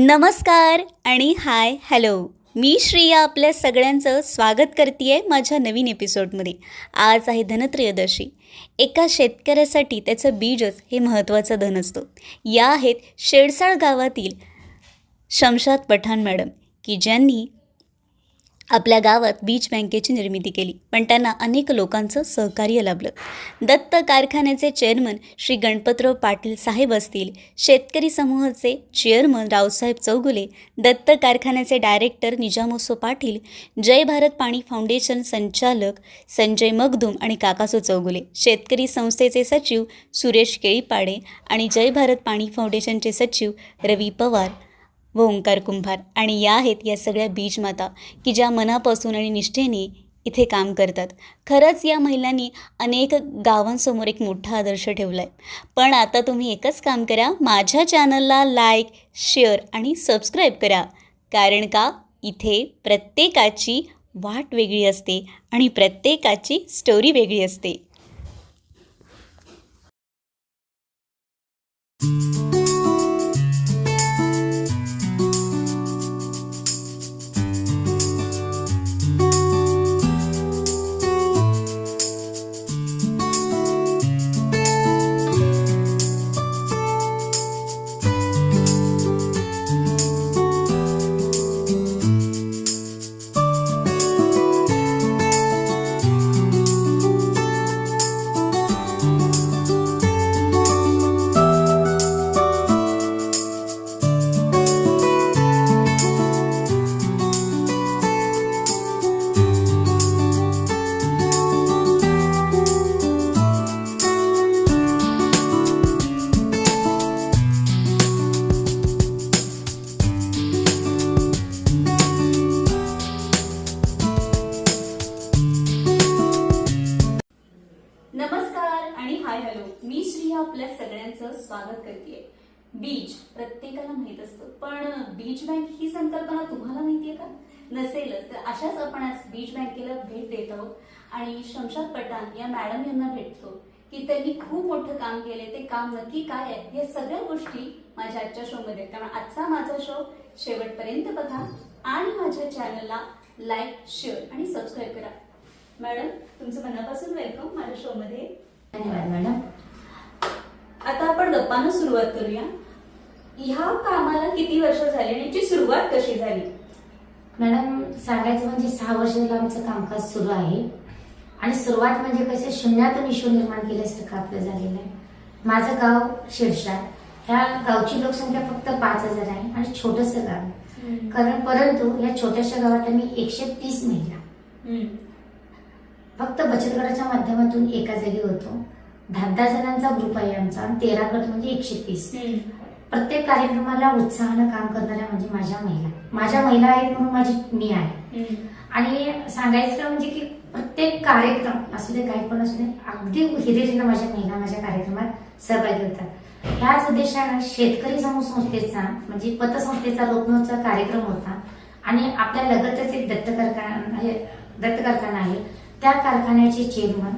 नमस्कार आणि hi hello. मी श्रिया आपल्या सगळ्यांचं स्वागत करते माझ्या नवीन एपिसोडमध्ये. आज आहे धनत्रयोदशी. एका शेतकऱ्यासाठी त्याचं बीजच हे महत्त्वाचं धन असतो. या आहेत शेडसाळ गावातील शमशाद पठाण मॅडम की ज्यांनी आपल्या गावात बीज बँकेची निर्मिती केली. पण त्यांना अनेक लोकांचं सहकार्य लाभलं. दत्त कारखान्याचे चेअरमन श्री गणपतराव पाटील साहेब असतील शेतकरी समूहाचे चेअरमन रावसाहेब चौगुले दत्त कारखान्याचे डायरेक्टर निजामोसो पाटील जय भारत पाणी फाउंडेशन संचालक संजय मगदुम आणि काकासो चौगुले शेतकरी संस्थेचे सचिव सुरेश केळीपाडे आणि जय भारत पाणी फाउंडेशनचे सचिव रवी पवार व ओंकार कुंभार. आणि या आहेत या सगळ्या बीजमाता की ज्या मनापासून आणि निष्ठेने इथे काम करतात. खरंच या महिलांनी अनेक गावांसमोर एक मोठा आदर्श ठेवला आहे पण आता तुम्ही एकच काम करा. माझ्या चॅनलला लाईक शेअर आणि सबस्क्राईब करा. कारण का? इथे प्रत्येकाची वाट वेगळी असते आणि प्रत्येकाची स्टोरी वेगळी असते. सगळ्यांचं स्वागत करते बीज प्रत्येकाला माहीत असतं. पण बीज बँक ही संकल्पना तुम्हाला माहितीये का? नसेलच. तर अशाच आपण आज बीज बँकेला भेट देत आहोत. आणि शमशाद पठाण या मॅडम यांना भेटतो की त्यांनी खूप मोठं काम केले ते काम नक्की काय आहे? या सगळ्या गोष्टी माझ्या आजच्या शो मध्ये. आहेत. त्यामुळे आजचा माझा शो शेवटपर्यंत बघा आणि माझ्या चॅनलला लाईक शेअर आणि सबस्क्राईब करा. मॅडम तुमचं मनापासून वेलकम माझ्या शो मध्ये. धन्यवाद मॅडम. गप्पानं सुरुवात करूया. ह्या कामाला किती वर्ष झाली आणि याची सुरुवात कशी झाली? मॅडम सांगायचं म्हणजे सहा वर्ष झालं आमचं कामकाज सुरू आहे. आणि सुरुवात म्हणजे कसे शून्यातून विश्व निर्माण केल्यासारखं आपलं झालेलं आहे? माझं गाव शिरसाट ह्या गावची लोकसंख्या फक्त पाच हजार आहे आणि छोटंसं गाव आहे. कारण परंतु या छोट्याशा गावात आम्ही एकशे तीस महिला. फक्त बचत गटाच्या माध्यमातून एका जागी होतो. दहा दहा जणांचा ग्रुप आहे आमचा. आणि तेरा गट म्हणजे एकशे तीस. प्रत्येक कार्यक्रमाला उत्साहानं काम करणाऱ्या म्हणजे माझ्या महिला. माझ्या महिला आहेत म्हणून माझी मी आहे. आणि सांगायचं म्हणजे की प्रत्येक कार्यक्रम असू दे काही पण असू दे अगदी हिरिरीनं माझ्या महिला माझ्या कार्यक्रमात सहभागी होतात. ह्याच उद्देशानं शेतकरी समूह संस्थेचा म्हणजे पतसंस्थेचा रोपणोचा कार्यक्रम होता. आणि आपल्या लगतच एक दत्त कारखाना दत्त कारखाना आहे. त्या कारखान्याचे चेअरमन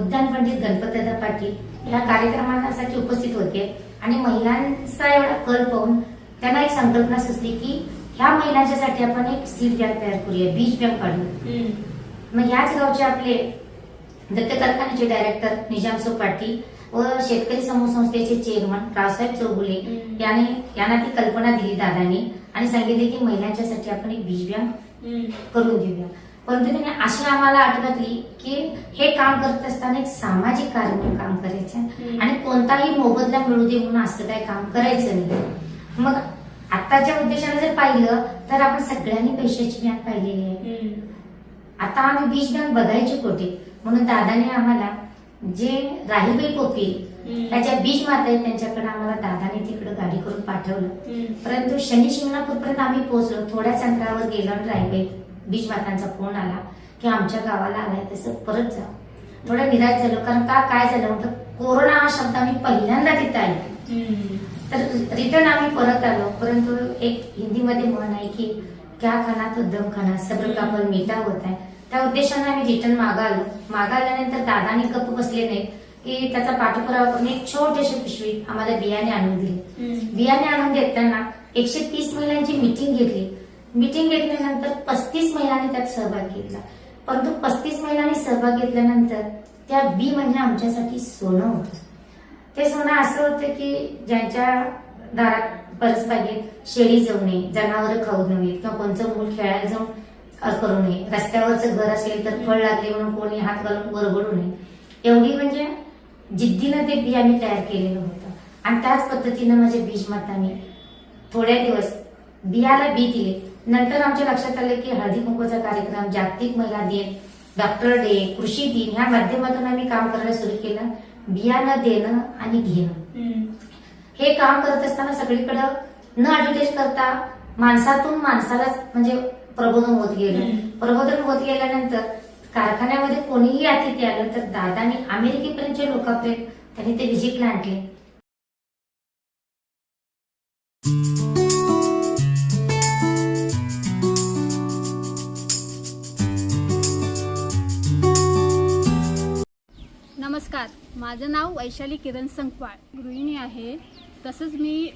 उद्यान पंडित गणपतदादा पाटील या कार्यक्रमासाठी उपस्थित होते आणि महिलांचा एवढा कल पाहून त्यांना एक संकल्पना सुचली की ह्या महिलांच्यासाठी आपण एक सीड बँक तयार करूया बीज बँक काढू. मग याच गावचे आपले दत्त कारखान्याचे डायरेक्टर निजामसो पाटील व शेतकरी समूह संस्थेचे चेअरमन रावसाहेब चौगुले. याने यांना ती कल्पना दिली दादानी आणि सांगितले की महिलांच्यासाठी आपण एक बीज बँक. करून देऊया परंतु त्याने अशी आम्हाला आठवतली की हे काम करत असताना एक सामाजिक कार्य म्हणून काम करायचं. आणि कोणताही मोबदला मिळू दे म्हणून असं काय काम करायचं नाही मग आताच्या उद्देशाने जर पाहिलं तर आपण सगळ्यांनी पैशाची बँक पाहिलेली आहे. आता आम्ही बीज बँक बघायचे कोठे म्हणून दादाने आम्हाला जे राहीबाई पोपी. त्याच्या बीज माता आहेत त्यांच्याकडे आम्हाला दादाने तिकडे गाडी करून पाठवलं. परंतु शनी शिंगणापूर पर्यंत आम्ही पोहोचलो थोड्याच अंतरावर गेलो आणि राहीबाई बीज मातांचा फोन आला की आमच्या गावाला आलाय तसं परत जा. थोडं निराश झालो कारण का काय झालं म्हटलं कोरोना हा शब्द आम्ही पहिल्यांदा तिथं ऐकलो. हम्म. तर रिटर्न आम्ही परत आलो परंतु एक हिंदीमध्ये म्हण आहे की क्या खाना तो दम खाना सब्र का फल मीठा होत आहे त्या उद्देशाने आम्ही रिटर्न मागा आलो. मागा आल्यानंतर दादानी गप्प बसले नाही की त्याचा पाठपुरावा करून एक छोटीशी पिशवी आम्हाला बियाणे आणून दिली. बियाणे आणून देताना एकशे तीस महिलांची मिटिंग घेतली. मिटिंग घेतल्यानंतर पस्तीस महिलांनी त्यात सहभाग घेतला. परंतु पस्तीस महिलांनी सहभाग घेतल्यानंतर त्या बी म्हणजे आमच्यासाठी सोनं होतं. ते सोनं असं होतं की ज्यांच्या दारात परसबागेत शेळी जाऊ नये जनावरं खाऊ नयेत किंवा कोणतं मूल खेळायला जाऊन करू नये. रस्त्यावरचं घर असेल तर फळ लागले म्हणून कोणी हात घालून गरबडू नये. एवढी म्हणजे जिद्दीनं ते बी आम्ही तयार केलेलं होतं. आणि त्याच पद्धतीनं माझ्या बीजमातांनी थोड्या दिवस बियाला बी दिले. नंतर आमच्या लक्षात आलं की हळदी कुंकूचा कार्यक्रम जागतिक महिला दिन डॉक्टर डे कृषी दिन ह्या माध्यमातून आम्ही काम करायला सुरू केलं. बियाणं देणं आणि घेणं. हे काम करत असताना सगळीकडं न ऍडव्हर्टाईज करता माणसातून माणसालाच म्हणजे प्रबोधन होत गेलं. प्रबोधन होत गेल्यानंतर कारखान्यामध्ये कोणीही अतिथी आलं तर दादानी अमेरिकेपर्यंतचे लोकांपर्यंत त्यांनी ते व्हिजिटला आणले माझं नाव वैशाली किरण संकवाळ गृहिणी आहे. तसंच मी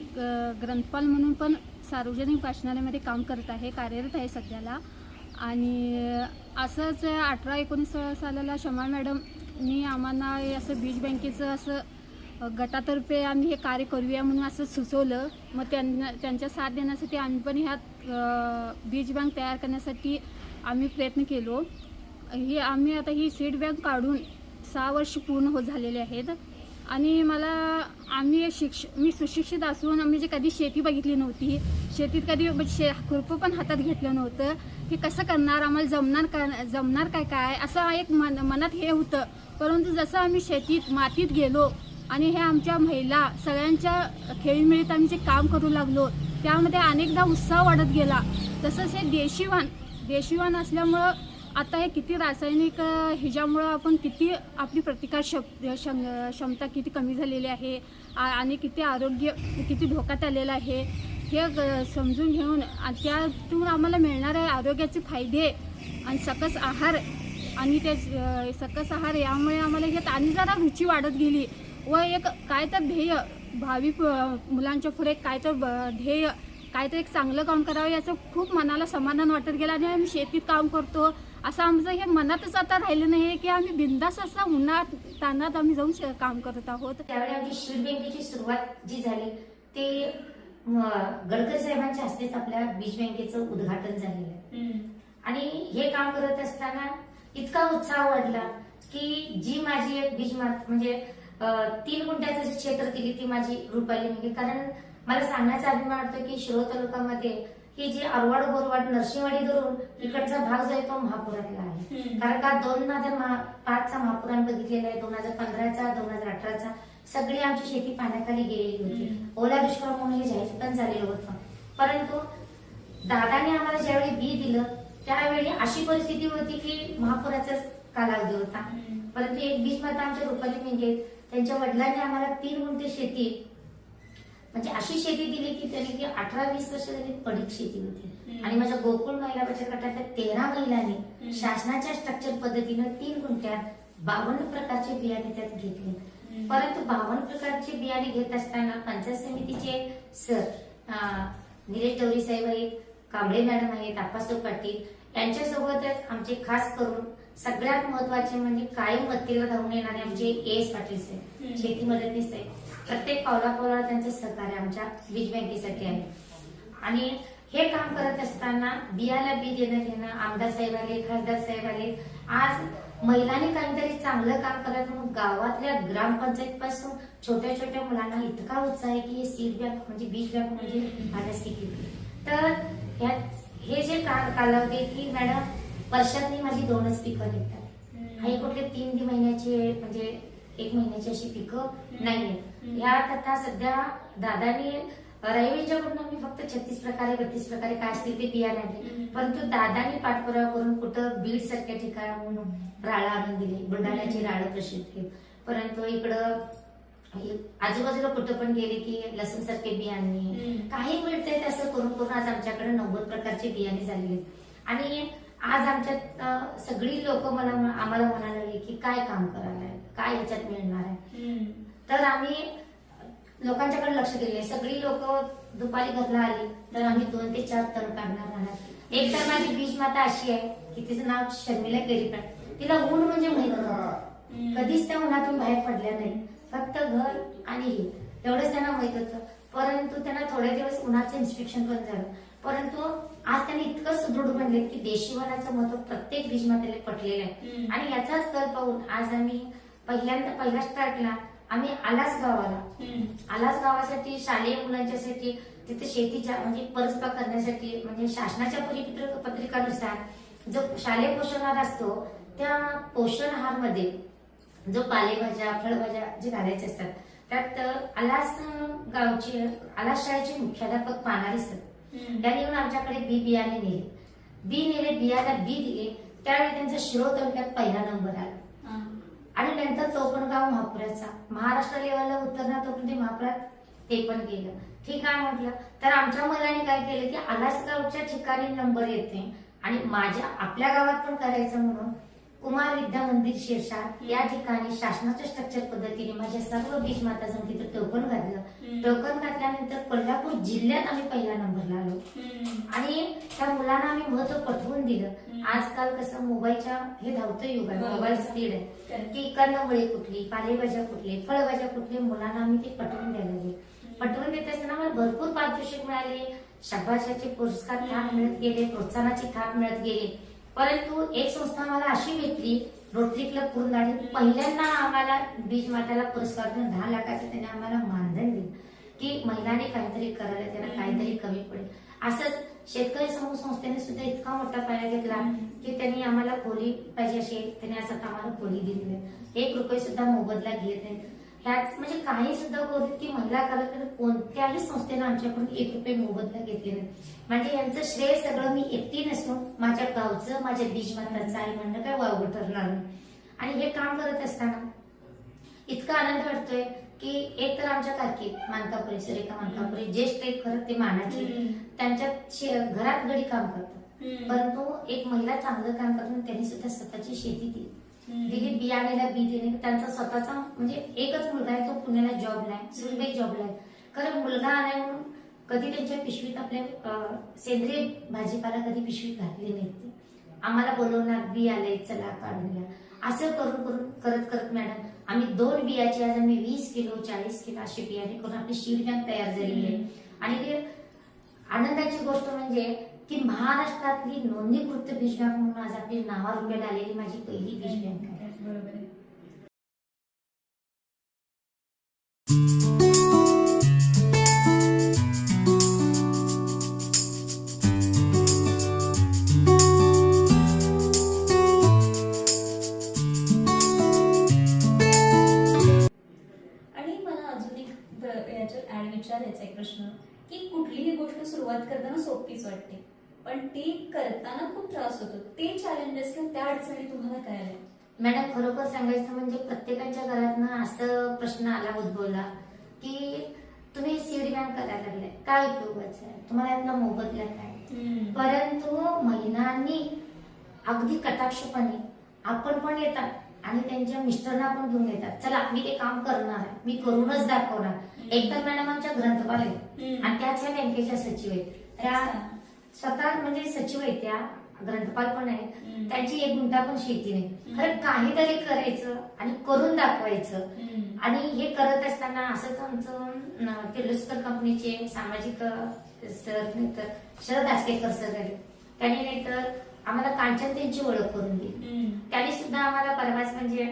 ग्रंथपाल म्हणून पण सार्वजनिक वाचनालयामध्ये काम करत आहे कार्यरत आहे सध्याला. आणि असंच अठरा एकोणीस सालाला शमा मॅडमनी आम्हाला हे असं बीज बँकेचं असं गटातर्फे आम्ही हे कार्य करूया म्हणून असं सुचवलं. मग त्यांना त्यांच्या साथ देण्यासाठी आम्ही पण ह्यात बीज बँक तयार करण्यासाठी आम्ही प्रयत्न केलो. ही आम्ही आता ही सीड बँक काढून सहा वर्ष पूर्ण होत झालेले आहेत. आणि मला आम्ही शिक्ष मी सुशिक्षित असून आम्ही जे कधी शेती बघितली नव्हती शेतीत कधी म्हणजे शे खुरपं पण हातात घेतलं नव्हतं. की कसं करणार? आम्हाला जमणार का जमणार काय काय? असं एक मन मनात हे होतं. परंतु जसं आम्ही शेतीत मातीत गेलो आणि हे आमच्या महिला सगळ्यांच्या खेळीमेळीत आम्ही जे काम करू लागलो त्यामध्ये अनेकदा उत्साह वाढत गेला. तसंच हे देशीवान देशीवान असल्यामुळं आता हे किती रासायनिक ह्याच्यामुळं आपण किती आपली प्रतिकार शक क्षम- क्षमता किती कमी झालेली आहे आ- आणि किती आरोग्य किती धोक्यात आलेलं आहे हे ग- समजून घेऊन त्यातून आम्हाला मिळणारे आरोग्याचे फायदे आणि सकस आहार आणि ते सकस आहार यामुळे आम्हाला ह्यात आणि जरा रुची वाढत गेली व एक काय तर ध्येय भावी मुलांच्या पुढे काय तर ब- ध्येय काय तर एक चांगलं काम करावं याचं खूप मनाला समाधान वाटत गेलं आणि आम्ही शेतीत काम करतो. असं आमचं हे मनातच आता राहिलं नाही की आम्ही बिंदास असं उन्हात तानात आम्ही जाऊन काम करत आहोत. त्यावेळी आमची शीड बँकेची सुरुवात जी झाली ते गडकरी साहेबांच्या हस्तेच आपल्या बीज बँकेचं उद्घाटन झालेलं आहे. आणि हे काम करत असताना इतका उत्साह वाढला की जी माझी एक बीज म्हणजे तीन गुंठ्याचं क्षेत्र दिली ती माझी रुपाली म्हणजे कारण मला सांगण्याचा अभिमान वाटतो की शिरो तालुक्यामध्ये ही जी आरवाड बोरवाड नरसिंहवाडी धरून इकडचा भाग जो आहे तो महापुरातला आहे. कारण का दोन हजार पाचचा महापूर आम्ही बघितलेला आहे दोन हजार पंधराचा दोन हजार अठराचा. सगळी आमची शेती पाण्याखाली गेलेली होती. ओला दुष्काळ म्हणून हे जाहीर पण झालेलं होतं. परंतु दादाने आम्हाला ज्यावेळी बी दिलं त्यावेळी अशी परिस्थिती होती की महापुराचाच कालावधी होता. परंतु एक बीज माता आमच्या रुपाली मेंगे त्यांच्या वडिलांनी आम्हाला तीन गुंठे शेती म्हणजे अशी शेती दिली की त्यांनी की अठरा वीस वर्ष झाली पडीक शेती होती. आणि माझ्या गोकुळ महिला बचत गटातल्या तेरा महिलांनी शासनाच्या स्ट्रक्चर पद्धतीनं तीन गुंठ्यात बावन्न प्रकारचे बियाणे त्यात घेतले. परंतु बावन्न प्रकारचे बियाणे घेत असताना पंचायत समितीचे सर निलेश डवरी साहेब आहेत कांबळे मॅडम आहेत आप्पासाहेब पाटील यांच्यासोबतच आमचे खास करून सगळ्यात महत्त्वाचे म्हणजे कायम मत्तीला धावून येणारे आमचे ए एस पाटील साहेब शेती मदतनीस साहेब. प्रत्येक पावला पावला त्यांचं सहकार्य आमच्या बीज बँकेसाठी आहे. आणि हे काम करत असताना बियाला बी देणं घेणं आमदार साहेब आले खासदार साहेब आले आज महिलांनी काहीतरी चांगलं काम करायचं म्हणून गावातल्या ग्रामपंचायत पासून छोट्या छोट्या मुलांना इतका उत्साह आहे की हे सीड बँक म्हणजे बीज बँक म्हणजे माझ्या केली तर ह्यात हे जे का- कालावधी की मॅडम वर्षातली माझी दोनच पिकं निघतात. काही कुठले तीन महिन्याचे म्हणजे एक महिन्याची अशी पिकं नाहीये ह्यात आता सध्या दादानी रविवारच्याकडून मी फक्त छत्तीस प्रकारे बत्तीस प्रकारे काय असतील ते बियाणे आणले परंतु दादानी पाठपुरावा करून कुठं बीड सारख्या ठिकाणाहून राळा आणून दिली. बुलढाण्याची राळं प्रसिद्ध आहे परंतु इकडं आजूबाजूला कुठं पण गेले की लसूण सारखे बियाणे काही मिळतंय असं करून करून आज आमच्याकडे नव्वद प्रकारचे बियाणे झालेले आहेत. आणि आज आमच्यात सगळी लोक मला आम्हाला म्हणायला लागली की काय काम करायला आहे? काय याच्यात मिळणार आहे? तर आम्ही लोकांच्याकडे लक्ष दिले सगळी लोक दुपारी घरला आली तर आम्ही दोन ते चार तण काढणार राहणार एक तर माझी बीज माता अशी आहे की तिचं नाव शर्मिला केरीपण तिला ऊन म्हणजे माहीत कधीच त्या उन्हातून बाहेर पडल्या नाही. फक्त घर आणि हे. एवढंच त्यांना माहीत होतं. परंतु त्यांना थोडे दिवस उन्हाचं इन्स्पेक्शन पण झालं. परंतु आज त्यांनी इतकं सुदृढ बनले की देशी वनाचं महत्त्व प्रत्येक बीजमातेला पटलेलं आहे. आणि याचाच कल पाहून आज आम्ही पहिल्यांदा पहिल्या स्टार्टला आम्ही आलास गावाला. आलास गावासाठी शालेय मुलांच्यासाठी तिथे शेतीच्या म्हणजे परसबा करण्यासाठी म्हणजे शासनाच्या परिपत्र पत्रिकानुसार जो शालेय पोषण आहार असतो त्या पोषण आहारमध्ये जो पालेभाज्या फळभाज्या जे घालायचे असतात त्यात आलास गावचे आलास शाळेचे मुख्याध्यापक पाहणारे सर त्यांनी येऊन आमच्याकडे बी बियाणे नेले. बी नेले बियाला बी दिले. त्यावेळी त्यांचा शिरो तालुक्यात पहिला नंबर आला. आणि नंतर तो पण गाव महापुराचा महाराष्ट्र लेवलला उतरणार तो पण ते महापुरात ते पण गेलं. ठीक आहे म्हटलं. तर आमच्या मुलांनी काय केलं की आलास गावच्या ठिकाणी नंबर येते आणि माझ्या आपल्या गावात पण करायचं म्हणून कुमार विद्या मंदिर शिरसाट या ठिकाणी शासनाच्या स्ट्रक्चर पद्धतीने माझ्या सर्व बीज माता तिथं टोकन घातलं. टोकन घातल्यानंतर कोल्हापूर जिल्ह्यात आम्ही पहिला नंबरला आलो. आणि त्या मुलांना आम्ही महत्त्व पटवून दिलं. आजकाल कसं मोबाईलच्या हे धावतं युग आहे. मोबाईल स्पीड आहे. की कर्णमुळे कुठली पालेभाज्या कुठली फळभाज्या कुठली मुलांना आम्ही ते पटवून द्यायला लागले पटवून देत असताना मला भरपूर पारितोषिक मिळाले. शाबाशाचे पुरस्कार थाप मिळत गेले प्रोत्साहनाची थाप मिळत गेली. परंतु एक संस्था मला अशी भेटली रोटरी क्लब कुरुंदाडी पहिल्यांदा आम्हाला बीज माताला पुरस्कार देऊन दहा लाखाचं त्याने आम्हाला मानधन दिलं. की महिलांनी काहीतरी करायला त्याला काहीतरी कमी पडेल. असंच शेतकरी समूह संस्थेने सुद्धा इतका मोठा पाया घेतला की त्यांनी आम्हाला खोली पाहिजे अशी त्यांनी असं आम्हाला खोली दिली एक रुपये सुद्धा मोबदला घेत नाही. ह्याच म्हणजे काही सुद्धा बोलत की महिला कार्यक्रम कोणत्याही संस्थेनं आमच्याकडून एक रुपये मोबदला घेतले नाही म्हणजे यांचं श्रेय सगळं मी एकटी नसून माझ्या गावचं माझ्या बीज माताचं आहे म्हणणं काय वावगं ठरणार नाही. आणि हे काम करत असताना इतका आनंद वाटतोय की एक तर आमच्या काकी मानकापुरे सुरेखा मानकापुरे ज्येष्ठ एक खरं ते मानाचे त्यांच्या घरात गडी काम करतात. परंतु एक महिला चांगलं काम आणि त्यांनी सुद्धा स्वतःची शेती दिली दिली बियाणेला बी देणे त्यांचा स्वतःचा म्हणजे एकच मुलगा आहे तो पुण्याला जॉबला आहे सुनबाई जॉबला आहे. कारण मुलगा आलाय म्हणून कधी त्यांच्या पिशवीत आपल्या सेंद्रिय भाजीपाला कधी पिशवीत घातली नाही. आम्हाला बोलवणार बी आले चला काढून घ्या असं करून करून करत करत मॅडम आम्ही दोन बियाचे आज आम्ही वीस किलो चाळीस किलो असे बियाणे करून आपली शीड बँक तयार झालेली आहे. आणि ते आनंदाची गोष्ट म्हणजे की महाराष्ट्रातली नोंदणीकृत बीज बँक म्हणून आज आपली नावारूपाला आलेली माझी पहिली बीज बँक आहे. आणि मला अजून एक याच्यात ऍड विचारायचा एक प्रश्न की कुठलीही गोष्ट सुरुवात करताना सोपीच वाटते. पण ती करताना खूप त्रास होतो. ते चॅलेंजेस किंवा त्या अडचणी तुम्हाला काय आल्या? मॅडम खरोखर सांगायचं म्हणजे प्रत्येकाच्या घरातनं असं प्रश्न आला उद्भवला की तुम्ही सीड बँक करायला लागलाय काय उपयोगाचं आहे? तुम्हाला यातला मोबदला काय? परंतु महिलांनी अगदी कटाक्षपणे आपण पण येतात आणि त्यांच्या मिस्टरना पण घेऊन येतात. चला मी ते काम करणार आहे. मी करूनच दाखवणार. एकतर मॅडम आमच्या ग्रंथपाल आहेत. आणि त्याच या बँकेच्या सचिव आहेत. त्या स्वतः म्हणजे सचिव आहेत त्या ग्रंथपाल पण आहेत. त्यांची एक गुंठा पण शेती नाही. खरं काहीतरी करायचं आणि करून दाखवायचं. आणि हे करत असताना असंच आमचं किर्लोस्कर कंपनीचे सामाजिक सर तर शरद आसकेकर सर आहेत. त्यांनी नाही तर आम्हाला कांचन त्यांची ओळख करून दिली. त्यांनी सुद्धा आम्हाला परवाच म्हणजे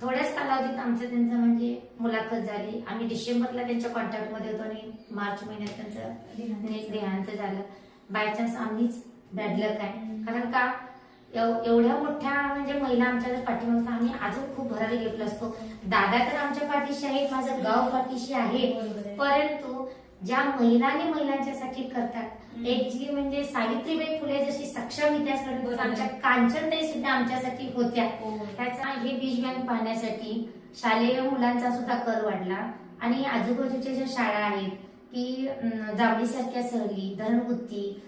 थोड्याच कालावधीत आमचं त्यांचं म्हणजे मुलाखत झाली. आम्ही डिसेंबरला त्यांच्या कॉन्टॅक्टमध्ये होतो आणि मार्च महिन्यात त्यांचं देहांत झालं. बाय चान्स आम्हीच बॅडलक आहे. कारण का एव- एवढ्या मोठ्या म्हणजे महिला आमच्या जर पाठीमागे होत्या, आम्ही अजून खूप भरारी घेतलो असतो. दादा तर आमच्या पाठीशी आहेत माझं गाव पाठीशी आहे. परंतु ज्या महिलांनी महिलांच्यासाठी करतात एक जी म्हणजे सावित्रीबाई फुले जशी सक्षम इतिहास बरोबर. आमच्या कांचनताई सुद्धा आमच्यासाठी होत्या. हो. त्याचा हे बीज बँक पाहण्यासाठी शालेय मुलांचा सुद्धा कर वाढला. आणि आजूबाजूच्या ज्या शाळा आहेत की अं, सहली धरणगुत्ती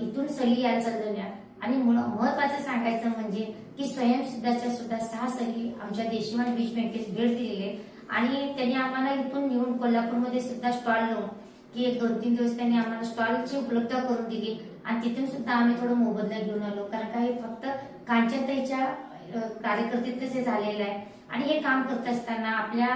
इथून सहली यायला चालवल्या आणि महत्वाचं सांगायचं म्हणजे की स्वयंसिद्धाच्या सुद्धा सहा सहली आमच्या देशमान बीज बँकेस भेट दिलेले. आणि त्यांनी आम्हाला इथून नेऊन कोल्हापूरमध्ये सुद्धा स्टॉल लावून की एक दोन तीन दिवस त्यांनी आम्हाला स्टॉलची उपलब्ध करून दिली. आणि तिथून सुद्धा आम्ही थोडं मोबदला घेऊन आलो. कारण का हे फक्त कांचनताईच्या कार्यकर्तेतच हे झालेलं आहे. आणि हे काम करत असताना आपल्या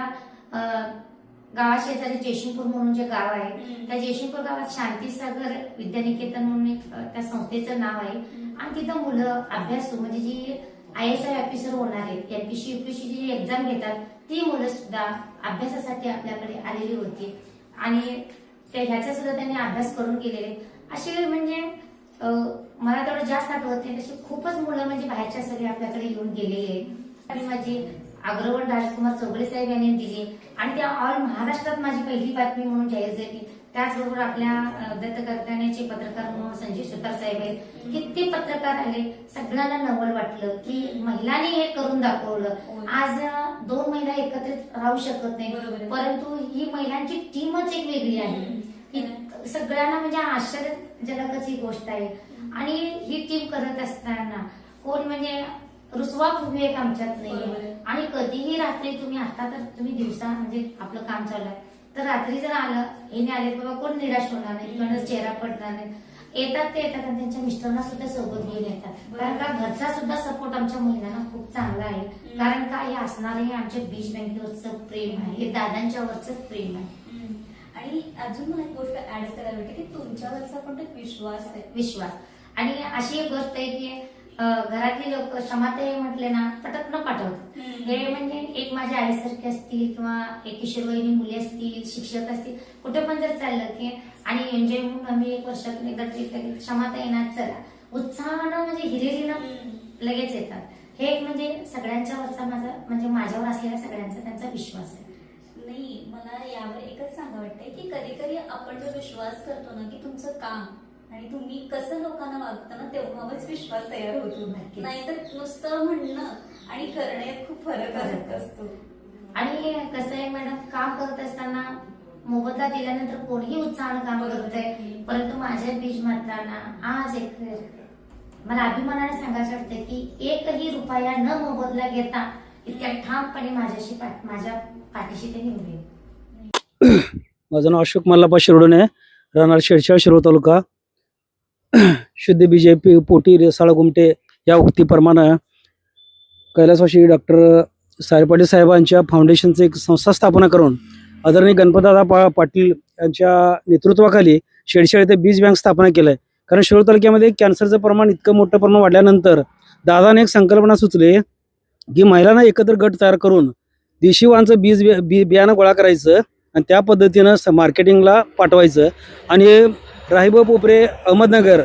गावाशेजारी जयशिंगपूर म्हणून जे गाव आहे त्या जयशिंगपूर गावात शांतीसागर विद्यानिकेतन म्हणून एक त्या संस्थेचं नाव आहे. आणि तिथं मुलं अभ्यासू म्हणजे G I S I officer होणार आहेत एमपीसी युपीसी जी एक्झाम घेतात ती मुलं सुद्धा अभ्यासासाठी आपल्याकडे आलेली होती. आणि ह्याचा सुद्धा त्यांनी अभ्यास करून गेलेले असे म्हणजे मला तेवढं जास्त आठवत नाही तसे खूपच मुलं म्हणजे बाहेरच्या सगळे आपल्याकडे येऊन गेलेले आणि माझी अग्रवण राजकुमार चौगले साहेब यांनी दिली. आणि त्या ऑल महाराष्ट्रात माझी पहिली बातमी म्हणून जाहीर झाली. त्याचबरोबर आपल्या दत्तकारखान्याचे पत्रकार म्हणून संजय सुतार साहेब आहेत. किती पत्रकार आले. सगळ्यांना नवल वाटलं की महिलांनी हे करून दाखवलं. आज दोन महिला एकत्रित राहू शकत नाही. परंतु ही महिलांची टीमच एक वेगळी आहे. सगळ्यांना म्हणजे आश्चर्यजनकच ही गोष्ट आहे. आणि ही टीम करत असताना कोण म्हणजे रुसवा एक आमच्यात नाही आणि कधीही रात्री तुम्ही आता तर तुम्ही दिवसा म्हणजे आपलं काम चालू आहे. तर रात्री जर आलं हे नाही आले बाबा कोण निराश होणार नाही? कोणाचा चेहरा पडणार नाही? येतात ते येतात आणि त्यांच्या मिस्टरांना सुद्धा सोबत घेऊन येतात. कारण का घरचा सुद्धा सपोर्ट आमच्या महिलांना खूप चांगला आहे. कारण का हे असणार हे आमच्या बीज बँकेवरचं प्रेम आहे. हे दादांच्यावरचं प्रेम आहे. आणि अजून मला एक गोष्ट ऍड करायला वाटते की तुमच्यावरचा पण विश्वास आहे. विश्वास. आणि अशी एक गोष्ट आहे की घरातली लोक क्षमाते म्हटले ना पटकन पाठवतात हे म्हणजे एक माझ्या आईसारखे असतील किंवा एक किशोरवयीन मुली असतील शिक्षक असतील कुठे पण जर चाललं की आणि एन्जॉय म्हणून आम्ही एक वर्षातून एकदा ट्रिप केली क्षमाता येणार चला. उत्साहानं म्हणजे हिरिरीनं लगेच येतात. हे एक म्हणजे सगळ्यांच्या वरचा माझा म्हणजे माझ्यावर असलेला सगळ्यांचा त्यांचा विश्वास आहे. नाही मला यावर एकच सांगा वाटतंय की कधी कधी आपण जो विश्वास करतो ना की तुमचं काम आणि तुम्ही कसं लोकांना वागता ना तेव्हाच विश्वास तयार होतो. नाहीतर नुसतं म्हणणं आणि करण्यात खूप फरक असत असतो. आणि कसं आहे मॅडम काम करत असताना मोबदला दिल्यानंतर कोणीही उत्साहानं काम करत आहे परंतु माझ्या बीज मात्रांना आज एक मला अभिमानाने सांगायचं वाटतं की एकही रुपया न मोबदला घेता इतक्या ठामपणे माझ्याशी माझ्या पाठीशी ते निवडले माझं नाव अशोक मल्लापा शिरोडणे राहणार शेडशाळ शिरोळ तालुका. शुद्ध बी जे पी पोटी रेसाळ गुमटे या उक्तीप्रमाणे कैलासवाशी डॉक्टर साहेपाटील साहेबांच्या फाउंडेशनचं एक संस्था स्थापना करून आदरणीय गणपतदादा पा पाटील यांच्या नेतृत्वाखाली शेडशाळ येथे बीज बँक स्थापना केलं आहे कारण शिरोळ तालुक्यामध्ये कॅन्सरचं प्रमाण इतकं मोठं प्रमाण वाढल्यानंतर दादाने एक संकल्पना सुचली की महिलांना एकत्र गट तयार करून देशीवांचं बीज बी बियाणं गोळा करायचं आणि त्या पद्धतीनं मार्केटिंगला पाठवायचं. आणि राहिबा पोपरे अहमदनगर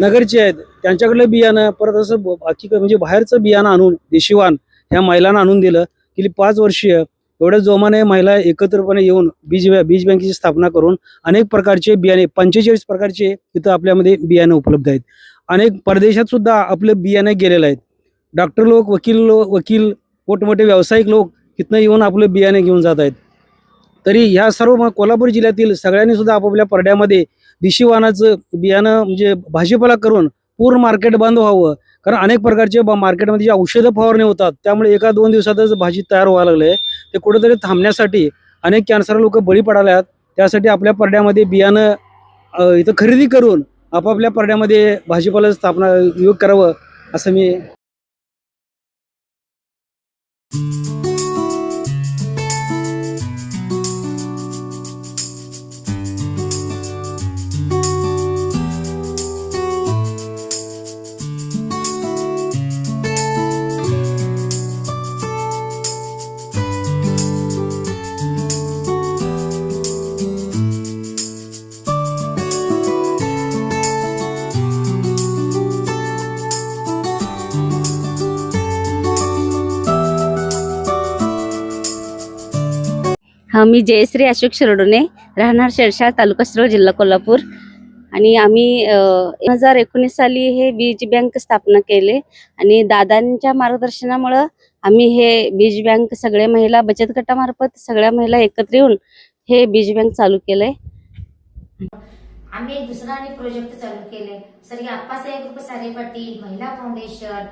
नगरचे आहेत. त्यांच्याकडलं बियाणं परत असं बाकी म्हणजे बाहेरचं बियाणं आणून देशीवान ह्या महिलांना आणून दिलं गेली पाच वर्षीय एवढ्या जोमाने महिला एकत्रपणे येऊन बीज बीज बँकेची स्थापना करून अनेक प्रकारचे बियाणे पंचेचाळीस प्रकारचे इथं आपल्यामध्ये बियाणं उपलब्ध आहेत. अनेक परदेशात सुद्धा आपले बियाणे गेलेले आहेत. डॉक्टर लोक वकील लोक वकील मोठमोठे व्यावसायिक लोक इथनं येऊन आपले बियाणे घेऊन जात आहेत. तरी ह्या सर्व कोल्हापूर जिल्ह्यातील सगळ्यांनी सुद्धा आपापल्या परड्यामध्ये दिशीवानाचं बियाणं म्हणजे भाजीपाला करून पूर्ण मार्केट बंद व्हावं. कारण अनेक प्रकारचे मार्केटमध्ये जे औषधं फवारणी होतात त्यामुळे एका दोन दिवसातच भाजी तयार व्हायला लागले ते कुठेतरी थांबण्यासाठी अनेक कॅन्सर लोक बळी पडाल्यात आहेत त्यासाठी आपल्या परड्यामध्ये बियाणं इथं खरेदी करून आपापल्या परड्यामध्ये भाजीपाला स्थापना योग करावं असं मी मी जयश्री अशोक शिरडोणे राहणार शेरशाह तालुका शिरोळ जिल्हा कोल्हापूर. आणि आम्ही दोन हजार एकोणीस साली हे बीज बँक स्थापना केले आणि दादांच्या मार्गदर्शनामुळं आम्ही हे बीज बँक सगळ्या महिला बचत गटामार्फत सगळ्या महिला एकत्र येऊन हे बीज बँक चालू केलंय. आम्ही एक दुसरा आणि प्रोजेक्ट चालू केले सर आप्पासाहेब ग्रुप सारे पाटील महिला फाउंडेशन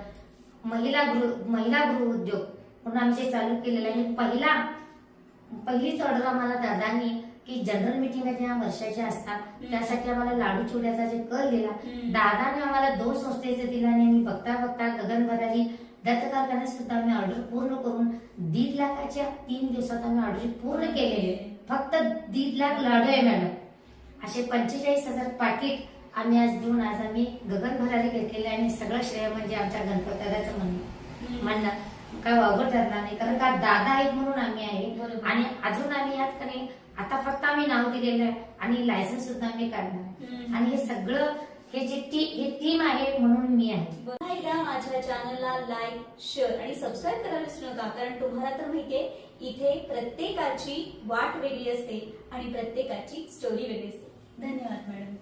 महिला गृह महिला गृह उद्योग म्हणून आमचे चालू केलेलं आहे. पहिला पहिलीच ऑर्डर आम्हाला दादांनी की जनरल मिटिंग ज्या वर्षाच्या असतात. त्यासाठी आम्हाला लाडू चिवड्याचा जे कल दिला दादाने आम्हाला दोन संस्थेचे दिला आणि मी बघता बघता दत्त कारखान्यात सुद्धा आम्ही ऑर्डर पूर्ण करून दीड लाखाच्या तीन दिवसात आम्ही ऑर्डर पूर्ण केलेली फक्त दीड लाख लाडू आहे मॅडम असे पंचेचाळीस हजार पाकिट आम्ही आज देऊन आज आम्ही गगन भरारी घेतलेले आणि सगळं श्रेय म्हणजे आमच्या गणपतदाचं म्हणणं म्हणणं. काय वावगं ठरणार नाही. कारण का दादा आहेत म्हणून आम्ही आहे. आणि अजून आम्ही यात का नाही आता फक्त आम्ही नाव दिलेलं आहे आणि लायसन्स सुद्धा आम्ही काढणार. आणि हे सगळं हे जे टी हे टीम आहे म्हणून मी आहे. बघा एकदा माझ्या चॅनलला लाईक शेअर आणि सबस्क्राईब करायला विसरू नका. कारण तुम्हाला तर माहितीये इथे प्रत्येकाची वाट वेगळी असते आणि प्रत्येकाची स्टोरी वेगळी असते. धन्यवाद मॅडम